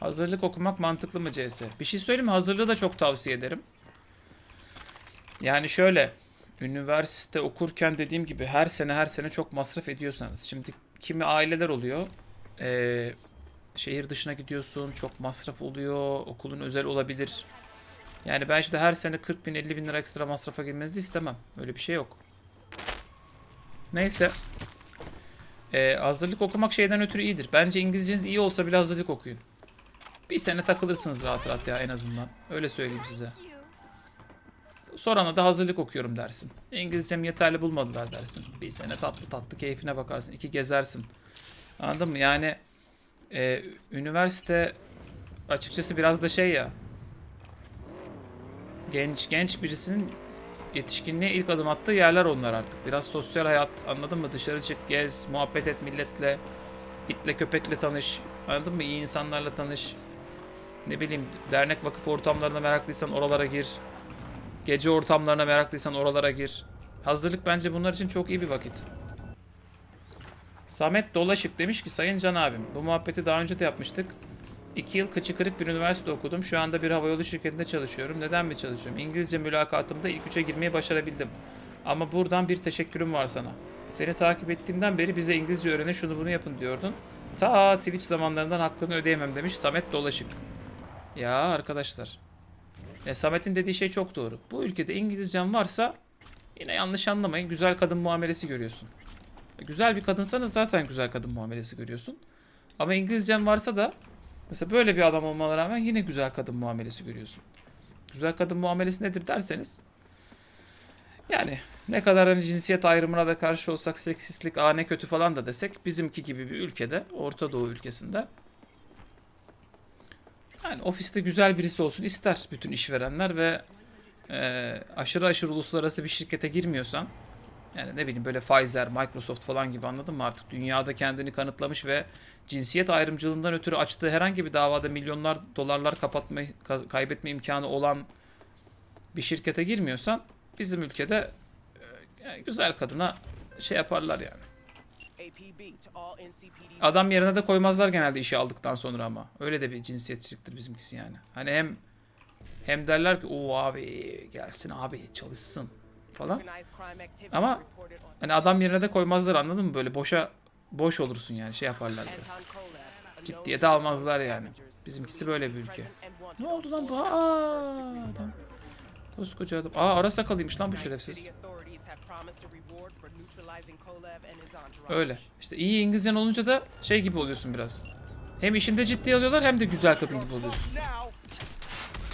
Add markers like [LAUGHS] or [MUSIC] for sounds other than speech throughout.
Hazırlık okumak mantıklı mı CS? Bir şey söyleyeyim mi? Hazırlığı da çok tavsiye ederim. Yani şöyle. Üniversite okurken dediğim gibi her sene her sene çok masraf ediyorsanız. Şimdi kimi aileler oluyor. Ee, şehir dışına gidiyorsun. Çok masraf oluyor. Okulun özel olabilir. Yani ben şimdi her sene 40 bin 50 bin lira ekstra masrafa girmenizi istemem. Öyle bir şey yok. Neyse. Ee, hazırlık okumak şeyden ötürü iyidir. Bence İngilizceniz iyi olsa bile hazırlık okuyun. Bir sene takılırsınız rahat rahat ya en azından. Öyle söyleyeyim size. Sonra da hazırlık okuyorum dersin. İngilizcem yeterli bulmadılar dersin. Bir sene tatlı tatlı keyfine bakarsın. iki gezersin. Anladın mı? Yani e, üniversite açıkçası biraz da şey ya. Genç genç birisinin yetişkinliğe ilk adım attığı yerler onlar artık. Biraz sosyal hayat anladın mı? Dışarı çık, gez, muhabbet et milletle. İtle köpekle tanış. Anladın mı? İyi insanlarla tanış. Ne bileyim dernek vakıf ortamlarına meraklıysan oralara gir. Gece ortamlarına meraklıysan oralara gir. Hazırlık bence bunlar için çok iyi bir vakit. Samet Dolaşık demiş ki Sayın Can abim bu muhabbeti daha önce de yapmıştık. İki yıl kıçı kırık bir üniversite okudum. Şu anda bir havayolu şirketinde çalışıyorum. Neden mi çalışıyorum? İngilizce mülakatımda ilk üçe girmeyi başarabildim. Ama buradan bir teşekkürüm var sana. Seni takip ettiğimden beri bize İngilizce öğrenin şunu bunu yapın diyordun. Ta Twitch zamanlarından hakkını ödeyemem demiş Samet Dolaşık. Ya arkadaşlar. E, Samet'in dediği şey çok doğru. Bu ülkede İngilizcen varsa yine yanlış anlamayın güzel kadın muamelesi görüyorsun. Güzel bir kadınsanız zaten güzel kadın muamelesi görüyorsun. Ama İngilizcen varsa da mesela böyle bir adam olmana rağmen yine güzel kadın muamelesi görüyorsun. Güzel kadın muamelesi nedir derseniz yani ne kadar hani cinsiyet ayrımına da karşı olsak seksistlik aa ne kötü falan da desek bizimki gibi bir ülkede Orta Doğu ülkesinde yani ofiste güzel birisi olsun ister bütün işverenler ve e, aşırı aşırı uluslararası bir şirkete girmiyorsan yani ne bileyim böyle Pfizer, Microsoft falan gibi anladın mı artık dünyada kendini kanıtlamış ve cinsiyet ayrımcılığından ötürü açtığı herhangi bir davada milyonlar dolarlar kapatma kaybetme imkanı olan bir şirkete girmiyorsan bizim ülkede e, güzel kadına şey yaparlar yani. Adam yerine de koymazlar genelde işe aldıktan sonra ama. Öyle de bir cinsiyetçiliktir bizimkisi yani. Hani hem hem derler ki o abi gelsin abi çalışsın falan. Ama hani adam yerine de koymazlar anladın mı? Böyle boşa boş olursun yani şey yaparlar biraz. Ciddiye de almazlar yani. Bizimkisi böyle bir ülke. Ne oldu lan bu? Aa, adam. Koskoca adam. Aa ara sakalıymış lan bu şerefsiz. Öyle. İşte iyi İngilizcen olunca da şey gibi oluyorsun biraz. Hem işinde ciddiye alıyorlar hem de güzel kadın gibi oluyorsun.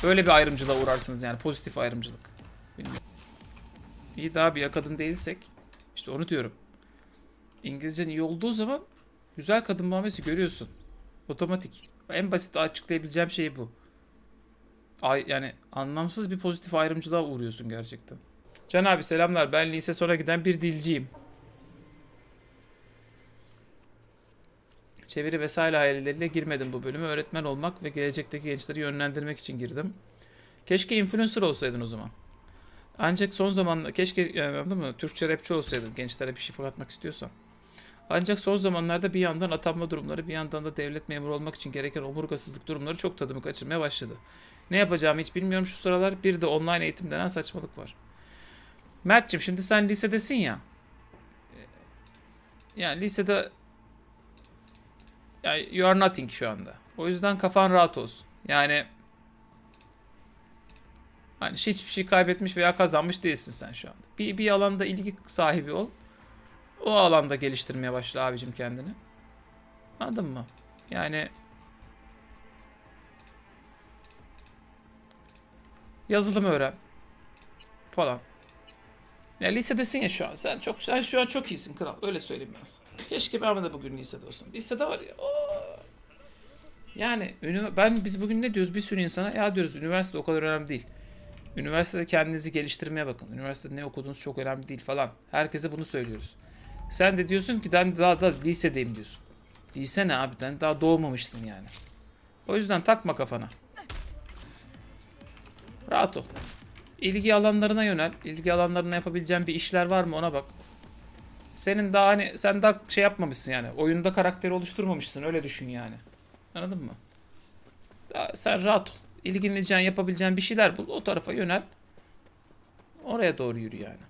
Öyle bir ayrımcılığa uğrarsınız yani. Pozitif ayrımcılık. Bilmiyorum. İyi daha bir ya kadın değilsek. işte onu diyorum. İngilizcen iyi olduğu zaman güzel kadın muamelesi görüyorsun. Otomatik. En basit açıklayabileceğim şey bu. Ay, yani anlamsız bir pozitif ayrımcılığa uğruyorsun gerçekten. Can abi selamlar. Ben lise sonra giden bir dilciyim. Çeviri vesaire hayalleriyle girmedim bu bölüme. Öğretmen olmak ve gelecekteki gençleri yönlendirmek için girdim. Keşke influencer olsaydın o zaman. Ancak son zamanlarda keşke yani anladın mı? Türkçe rapçi olsaydın gençlere bir şey fırlatmak istiyorsan. Ancak son zamanlarda bir yandan atanma durumları bir yandan da devlet memuru olmak için gereken omurgasızlık durumları çok tadımı kaçırmaya başladı. Ne yapacağımı hiç bilmiyorum şu sıralar. Bir de online eğitim denen saçmalık var. Mert'cim şimdi sen lisedesin ya. Yani lisede yani you are nothing şu anda. O yüzden kafan rahat olsun. Yani hani hiçbir şey kaybetmiş veya kazanmış değilsin sen şu anda. Bir, bir alanda ilgi sahibi ol. O alanda geliştirmeye başla abicim kendini. Anladın mı? Yani yazılım öğren falan. Ya lisedesin ya şu an. Sen çok sen şu an çok iyisin kral. Öyle söyleyeyim ben sana. Keşke ben de bugün lisede olsam. Lisede var ya. oo. Yani ben biz bugün ne diyoruz bir sürü insana ya diyoruz üniversite o kadar önemli değil. Üniversitede kendinizi geliştirmeye bakın. Üniversitede ne okuduğunuz çok önemli değil falan. Herkese bunu söylüyoruz. Sen de diyorsun ki ben daha da lisedeyim diyorsun. Lise ne abi? Sen daha doğmamışsın yani. O yüzden takma kafana. Rahat ol. İlgi alanlarına yönel. İlgi alanlarına yapabileceğin bir işler var mı ona bak. Senin daha hani sen daha şey yapmamışsın yani. Oyunda karakteri oluşturmamışsın öyle düşün yani. Anladın mı? Daha sen rahat ol. İlgileneceğin, yapabileceğin bir şeyler bul. O tarafa yönel. Oraya doğru yürü yani.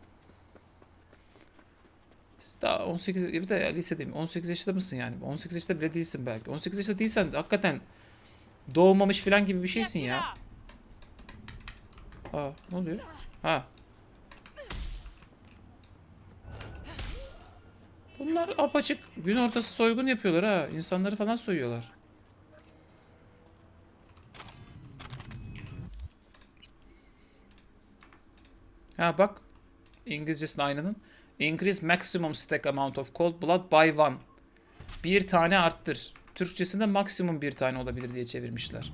Siz daha 18 bir de lisedeyim. 18 yaşında mısın yani? 18 yaşında bile değilsin belki. 18 yaşında değilsen de hakikaten doğmamış falan gibi bir şeysin ya. Aa ne oluyor? Ha. Bunlar apaçık gün ortası soygun yapıyorlar ha. İnsanları falan soyuyorlar. Ha bak. İngilizcesinin aynının. Increase maximum stack amount of cold blood by one. Bir tane arttır. Türkçesinde maksimum bir tane olabilir diye çevirmişler.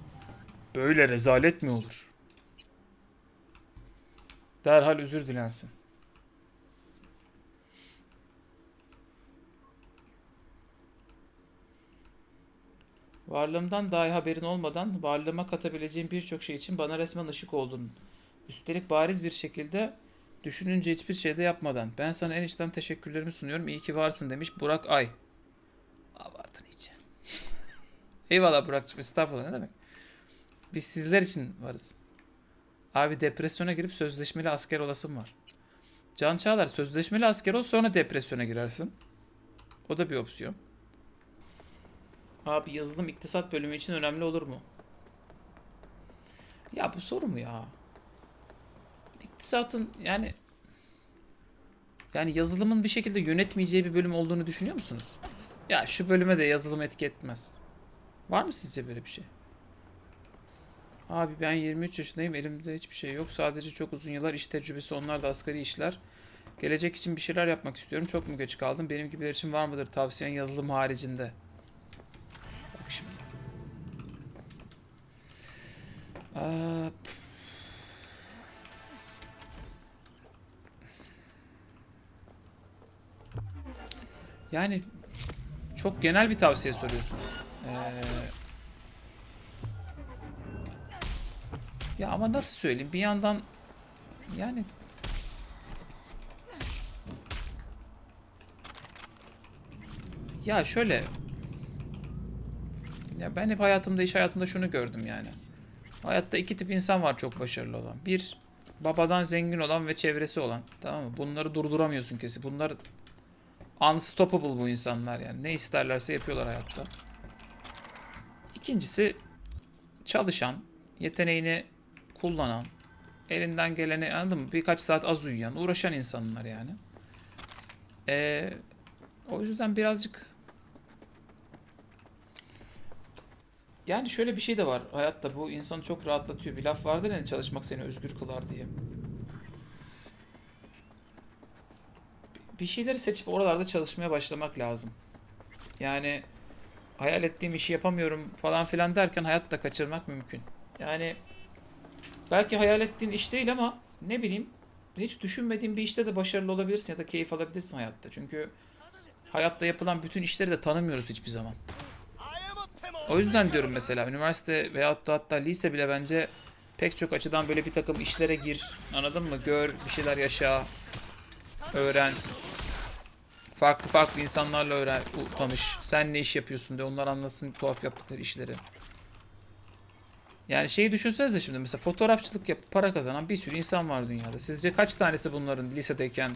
Böyle rezalet mi olur? Derhal özür dilensin. Varlığımdan dahi haberin olmadan varlığıma katabileceğim birçok şey için bana resmen ışık oldun. Üstelik bariz bir şekilde düşününce hiçbir şey de yapmadan. Ben sana en içten teşekkürlerimi sunuyorum. İyi ki varsın demiş Burak Ay. Abartın iyice. [LAUGHS] Eyvallah Burak'cığım estağfurullah ne demek. Biz sizler için varız. Abi depresyona girip sözleşmeli asker olasım var. Can Çağlar sözleşmeli asker ol sonra depresyona girersin. O da bir opsiyon. Abi yazılım iktisat bölümü için önemli olur mu? Ya bu soru mu ya? İktisatın yani yani yazılımın bir şekilde yönetmeyeceği bir bölüm olduğunu düşünüyor musunuz? Ya şu bölüme de yazılım etki etmez. Var mı sizce böyle bir şey? Abi ben 23 yaşındayım. Elimde hiçbir şey yok. Sadece çok uzun yıllar iş tecrübesi. Onlar da asgari işler. Gelecek için bir şeyler yapmak istiyorum. Çok mu geç kaldım? Benim gibiler için var mıdır tavsiyen yazılım haricinde? Bak şimdi. Aa, yani çok genel bir tavsiye soruyorsun. Ee, ya ama nasıl söyleyeyim? Bir yandan yani ya şöyle ya ben hep hayatımda iş hayatında şunu gördüm yani. Hayatta iki tip insan var çok başarılı olan. Bir babadan zengin olan ve çevresi olan. Tamam mı? Bunları durduramıyorsun kesin. Bunlar unstoppable bu insanlar yani. Ne isterlerse yapıyorlar hayatta. İkincisi çalışan, yeteneğini kullanan, elinden geleni anladın mı? Birkaç saat az uyuyan, uğraşan insanlar yani. Ee, o yüzden birazcık yani şöyle bir şey de var hayatta bu insanı çok rahatlatıyor. Bir laf vardır ya çalışmak seni özgür kılar diye. Bir şeyleri seçip oralarda çalışmaya başlamak lazım. Yani hayal ettiğim işi yapamıyorum falan filan derken hayatta kaçırmak mümkün. Yani belki hayal ettiğin iş değil ama ne bileyim hiç düşünmediğin bir işte de başarılı olabilirsin ya da keyif alabilirsin hayatta. Çünkü hayatta yapılan bütün işleri de tanımıyoruz hiçbir zaman. O yüzden diyorum mesela üniversite veyahut da hatta lise bile bence pek çok açıdan böyle bir takım işlere gir. Anladın mı? Gör, bir şeyler yaşa, öğren. Farklı farklı insanlarla öğren, tanış. Sen ne iş yapıyorsun de onlar anlasın tuhaf yaptıkları işleri. Yani şeyi düşünsenize şimdi mesela fotoğrafçılık yapıp para kazanan bir sürü insan var dünyada. Sizce kaç tanesi bunların lisedeyken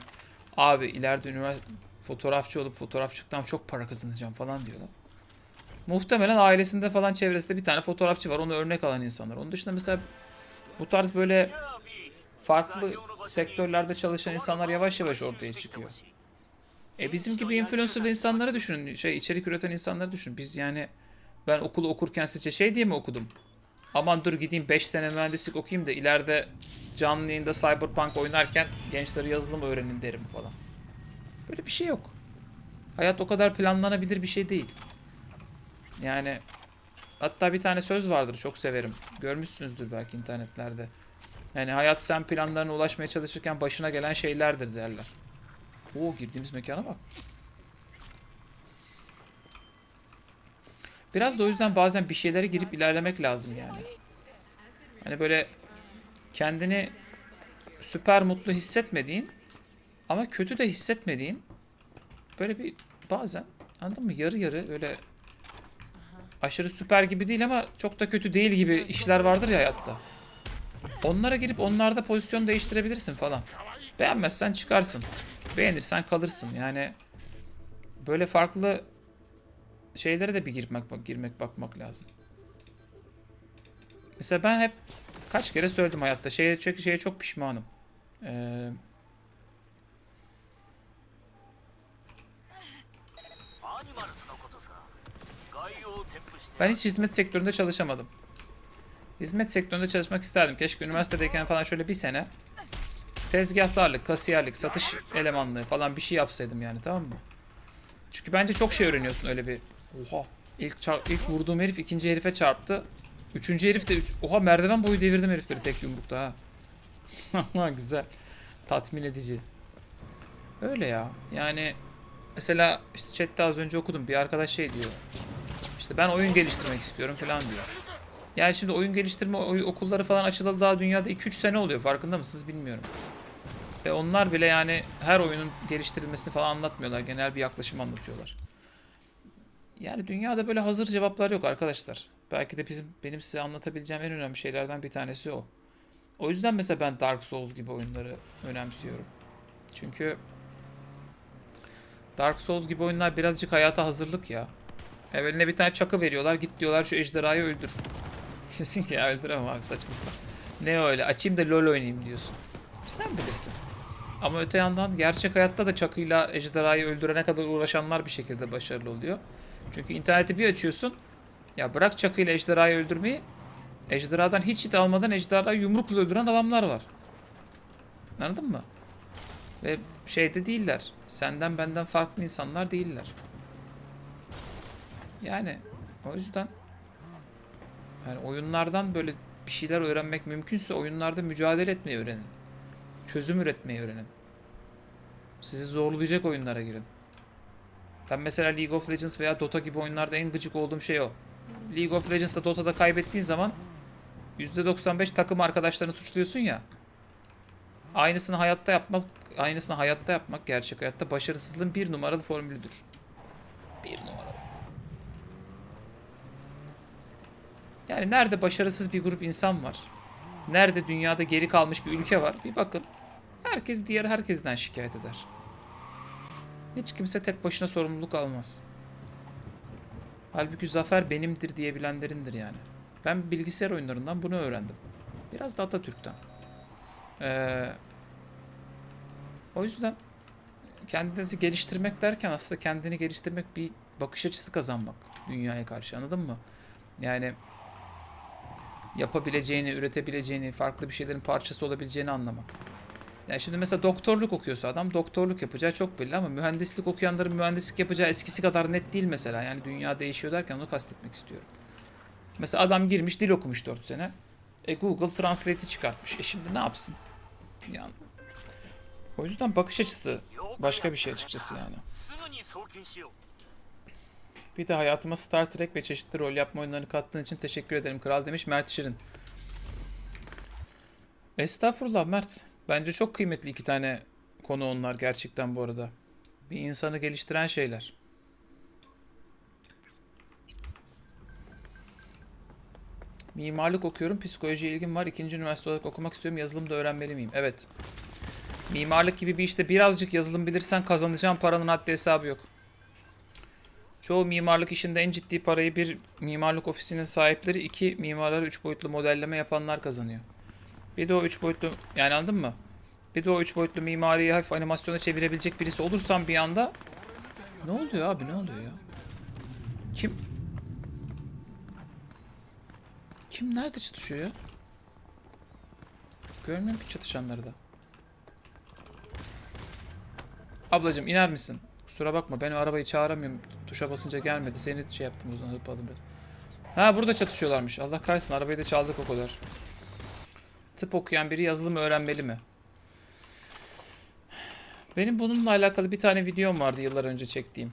abi ileride üniversite fotoğrafçı olup fotoğrafçılıktan çok para kazanacağım falan diyorlar. Muhtemelen ailesinde falan çevresinde bir tane fotoğrafçı var. Onu örnek alan insanlar. Onun dışında mesela bu tarz böyle farklı sektörlerde çalışan insanlar yavaş yavaş ortaya çıkıyor. E bizim gibi influencerlı insanları düşünün. Şey içerik üreten insanları düşünün. Biz yani ben okulu okurken sizce şey diye mi okudum? Aman dur gideyim 5 sene mühendislik okuyayım da ileride canlı yayında Cyberpunk oynarken gençlere yazılım öğrenin derim falan. Böyle bir şey yok. Hayat o kadar planlanabilir bir şey değil. Yani hatta bir tane söz vardır çok severim. Görmüşsünüzdür belki internetlerde. Yani hayat sen planlarına ulaşmaya çalışırken başına gelen şeylerdir derler. Oo girdiğimiz mekana bak. Biraz da o yüzden bazen bir şeylere girip ilerlemek lazım yani. Hani böyle kendini süper mutlu hissetmediğin ama kötü de hissetmediğin böyle bir bazen anladın mı yarı yarı öyle aşırı süper gibi değil ama çok da kötü değil gibi işler vardır ya hayatta. Onlara girip onlarda pozisyon değiştirebilirsin falan. Beğenmezsen çıkarsın. Beğenirsen kalırsın. Yani böyle farklı şeylere de bir girmek bak girmek bakmak lazım. Mesela ben hep kaç kere söyledim hayatta şeye çok şeye çok pişmanım. Ee, ben hiç hizmet sektöründe çalışamadım. Hizmet sektöründe çalışmak isterdim. Keşke üniversitedeyken falan şöyle bir sene tezgahtarlık, kasiyerlik, satış elemanlığı falan bir şey yapsaydım yani tamam mı? Çünkü bence çok şey öğreniyorsun öyle bir. Oha. İlk, ilk vurduğum herif ikinci herife çarptı. Üçüncü herif de... Oha merdiven boyu devirdim herifleri tek yumrukta ha. [LAUGHS] Güzel. Tatmin edici. Öyle ya. Yani mesela işte chatte az önce okudum. Bir arkadaş şey diyor. İşte ben oyun geliştirmek istiyorum falan diyor. Yani şimdi oyun geliştirme okulları falan açılalı daha dünyada 2-3 sene oluyor. Farkında mısınız bilmiyorum. Ve onlar bile yani her oyunun geliştirilmesini falan anlatmıyorlar. Genel bir yaklaşım anlatıyorlar. Yani dünyada böyle hazır cevaplar yok arkadaşlar. Belki de bizim benim size anlatabileceğim en önemli şeylerden bir tanesi o. O yüzden mesela ben Dark Souls gibi oyunları önemsiyorum. Çünkü Dark Souls gibi oyunlar birazcık hayata hazırlık ya. Eveline bir tane çakı veriyorlar. Git diyorlar şu ejderhayı öldür. Diyorsun ki ya öldüremem abi saçma sapan. Ne öyle açayım da LoL oynayayım diyorsun. Sen bilirsin. Ama öte yandan gerçek hayatta da çakıyla ejderhayı öldürene kadar uğraşanlar bir şekilde başarılı oluyor. Çünkü interneti bir açıyorsun. Ya bırak çakıyla ejderhayı öldürmeyi. Ejderhadan hiç hit almadan ejderhayı yumrukla öldüren adamlar var. Anladın mı? Ve şeyde değiller. Senden benden farklı insanlar değiller. Yani o yüzden yani oyunlardan böyle bir şeyler öğrenmek mümkünse oyunlarda mücadele etmeyi öğrenin. Çözüm üretmeyi öğrenin. Sizi zorlayacak oyunlara girin. Ben mesela League of Legends veya Dota gibi oyunlarda en gıcık olduğum şey o. League of Legends'da Dota'da kaybettiğin zaman %95 takım arkadaşlarını suçluyorsun ya. Aynısını hayatta yapmak, aynısını hayatta yapmak gerçek hayatta başarısızlığın bir numaralı formülüdür. Bir numaralı. Yani nerede başarısız bir grup insan var? Nerede dünyada geri kalmış bir ülke var? Bir bakın. Herkes diğer herkesten şikayet eder. Hiç kimse tek başına sorumluluk almaz. Halbuki zafer benimdir diyebilenlerindir yani. Ben bilgisayar oyunlarından bunu öğrendim. Biraz da Atatürk'ten. Ee, o yüzden kendinizi geliştirmek derken aslında kendini geliştirmek bir bakış açısı kazanmak dünyaya karşı anladın mı? Yani yapabileceğini, üretebileceğini, farklı bir şeylerin parçası olabileceğini anlamak. Yani şimdi mesela doktorluk okuyorsa adam doktorluk yapacağı çok belli ama mühendislik okuyanların mühendislik yapacağı eskisi kadar net değil mesela. Yani dünya değişiyor derken onu kastetmek istiyorum. Mesela adam girmiş dil okumuş 4 sene. E Google Translate'i çıkartmış. E şimdi ne yapsın? Yani o yüzden bakış açısı başka bir şey açıkçası yani. Bir de hayatıma Star Trek ve çeşitli rol yapma oyunlarını kattığın için teşekkür ederim kral demiş Mert Şirin. Estağfurullah Mert. Bence çok kıymetli iki tane konu onlar gerçekten bu arada. Bir insanı geliştiren şeyler. Mimarlık okuyorum. Psikolojiye ilgim var. İkinci üniversite olarak okumak istiyorum. Yazılım da öğrenmeli miyim? Evet. Mimarlık gibi bir işte birazcık yazılım bilirsen kazanacağın paranın haddi hesabı yok. Çoğu mimarlık işinde en ciddi parayı bir mimarlık ofisinin sahipleri, iki mimarları üç boyutlu modelleme yapanlar kazanıyor. Bir de o üç boyutlu, yani anladın mı? Bir de o üç boyutlu mimariyi hafif animasyona çevirebilecek birisi olursan bir anda... Ne oluyor abi ne oluyor ya? Kim? Kim nerede çatışıyor ya? Görmüyorum ki çatışanları da. Ablacım iner misin? Kusura bakma ben o arabayı çağıramıyorum. Tuşa basınca gelmedi. Seni şey yaptım uzun hırpaladım biraz. Ha burada çatışıyorlarmış. Allah kahretsin arabayı da çaldık o kadar. Tıp okuyan biri yazılım öğrenmeli mi? Benim bununla alakalı bir tane videom vardı yıllar önce çektiğim.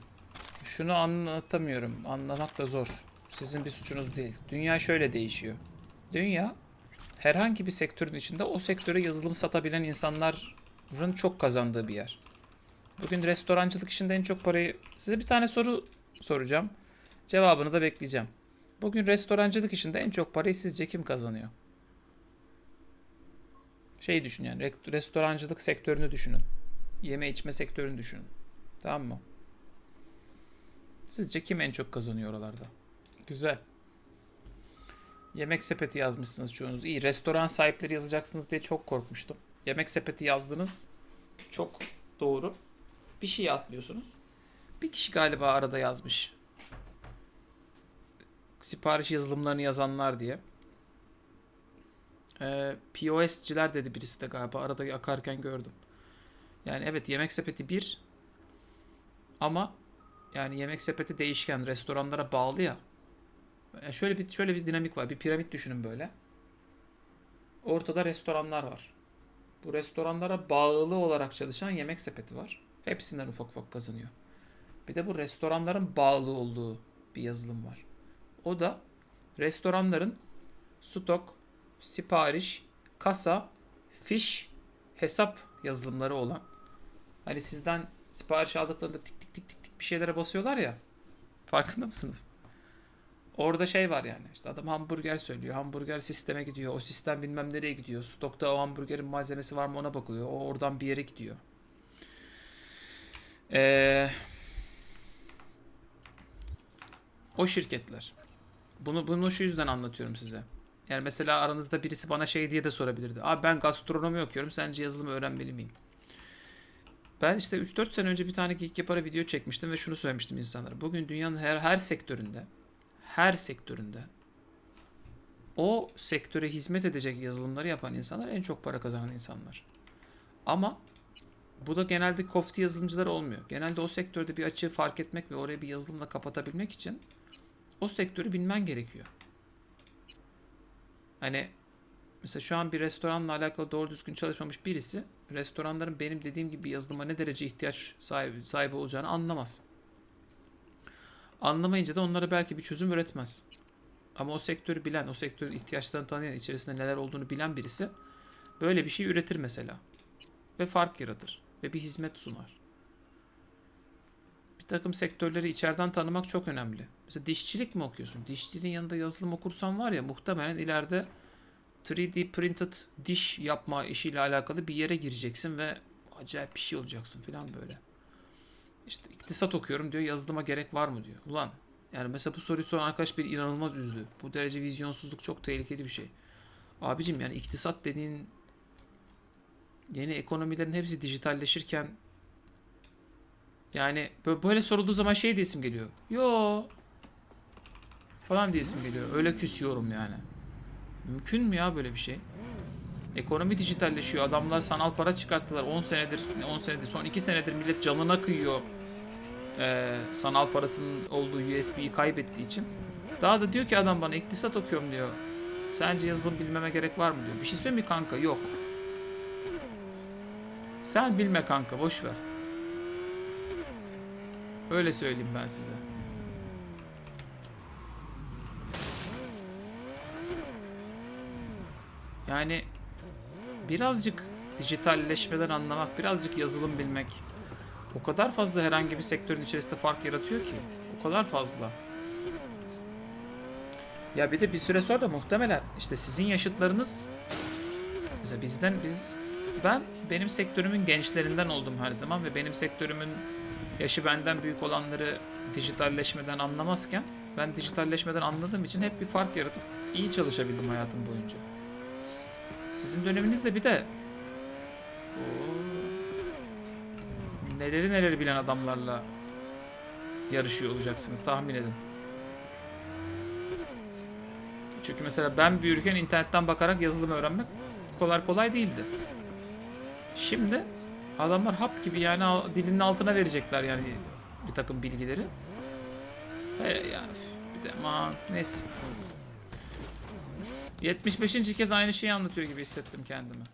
Şunu anlatamıyorum. Anlamak da zor. Sizin bir suçunuz değil. Dünya şöyle değişiyor. Dünya herhangi bir sektörün içinde o sektöre yazılım satabilen insanların çok kazandığı bir yer. Bugün restorancılık işinde en çok parayı... Size bir tane soru soracağım. Cevabını da bekleyeceğim. Bugün restorancılık işinde en çok parayı sizce kim kazanıyor? Şey düşün yani re- restorancılık sektörünü düşünün. Yeme içme sektörünü düşünün. Tamam mı? Sizce kim en çok kazanıyor oralarda? Güzel. Yemek sepeti yazmışsınız çoğunuz. İyi. Restoran sahipleri yazacaksınız diye çok korkmuştum. Yemek sepeti yazdınız. Çok doğru. Bir şey atlıyorsunuz. Bir kişi galiba arada yazmış. Sipariş yazılımlarını yazanlar diye. Ee, POS'ciler dedi birisi de galiba. Arada akarken gördüm. Yani evet yemek sepeti bir ama yani yemek sepeti değişken restoranlara bağlı ya. Yani şöyle bir şöyle bir dinamik var. Bir piramit düşünün böyle. Ortada restoranlar var. Bu restoranlara bağlı olarak çalışan yemek sepeti var. Hepsinden ufak ufak kazanıyor. Bir de bu restoranların bağlı olduğu bir yazılım var. O da restoranların stok, sipariş, kasa, fiş, hesap yazılımları olan. Hani sizden sipariş aldıklarında tik tik tik tik tik bir şeylere basıyorlar ya. Farkında mısınız? Orada şey var yani. İşte adam hamburger söylüyor. Hamburger sisteme gidiyor. O sistem bilmem nereye gidiyor. Stokta o hamburgerin malzemesi var mı ona bakılıyor. O oradan bir yere gidiyor. Ee, o şirketler. Bunu bunu şu yüzden anlatıyorum size. Yani mesela aranızda birisi bana şey diye de sorabilirdi. Abi ben gastronomi okuyorum. Sence yazılımı öğrenmeli miyim? Ben işte 3-4 sene önce bir tane Geek Yapar'a video çekmiştim ve şunu söylemiştim insanlara. Bugün dünyanın her her sektöründe her sektöründe o sektöre hizmet edecek yazılımları yapan insanlar en çok para kazanan insanlar. Ama bu da genelde kofti yazılımcılar olmuyor. Genelde o sektörde bir açığı fark etmek ve oraya bir yazılımla kapatabilmek için o sektörü bilmen gerekiyor. Hani mesela şu an bir restoranla alakalı doğru düzgün çalışmamış birisi restoranların benim dediğim gibi yazılıma ne derece ihtiyaç sahibi, sahibi olacağını anlamaz. Anlamayınca da onlara belki bir çözüm üretmez. Ama o sektörü bilen, o sektörün ihtiyaçlarını tanıyan, içerisinde neler olduğunu bilen birisi böyle bir şey üretir mesela. Ve fark yaratır. Ve bir hizmet sunar. Bir takım sektörleri içeriden tanımak çok önemli. Mesela dişçilik mi okuyorsun? Dişçiliğin yanında yazılım okursan var ya muhtemelen ileride 3D printed diş yapma işiyle alakalı bir yere gireceksin ve acayip bir şey olacaksın falan böyle. İşte iktisat okuyorum diyor yazılıma gerek var mı diyor. Ulan yani mesela bu soruyu soran arkadaş bir inanılmaz üzdü. Bu derece vizyonsuzluk çok tehlikeli bir şey. Abicim yani iktisat dediğin yeni ekonomilerin hepsi dijitalleşirken yani bö- böyle sorulduğu zaman şey diye isim geliyor. Yo falan diye isim geliyor. Öyle küsüyorum yani. Mümkün mü ya böyle bir şey? Ekonomi dijitalleşiyor. Adamlar sanal para çıkarttılar. 10 senedir, ne 10 senedir, son 2 senedir millet canına kıyıyor. Ee, sanal parasının olduğu USB'yi kaybettiği için. Daha da diyor ki adam bana iktisat okuyorum diyor. Sence yazılım bilmeme gerek var mı diyor. Bir şey söyleyeyim mi kanka? Yok. Sen bilme kanka, boş ver. Öyle söyleyeyim ben size. Yani birazcık dijitalleşmeden anlamak, birazcık yazılım bilmek o kadar fazla herhangi bir sektörün içerisinde fark yaratıyor ki. O kadar fazla. Ya bir de bir süre sonra muhtemelen işte sizin yaşıtlarınız mesela bizden biz ben benim sektörümün gençlerinden oldum her zaman ve benim sektörümün yaşı benden büyük olanları dijitalleşmeden anlamazken ben dijitalleşmeden anladığım için hep bir fark yaratıp iyi çalışabildim hayatım boyunca. Sizin döneminizde bir de neleri neleri bilen adamlarla yarışıyor olacaksınız tahmin edin. Çünkü mesela ben büyürken internetten bakarak yazılım öğrenmek kolay kolay değildi. Şimdi adamlar hap gibi yani dilinin altına verecekler yani bir takım bilgileri. He ya bir de aman neyse. 75. kez aynı şeyi anlatıyor gibi hissettim kendimi.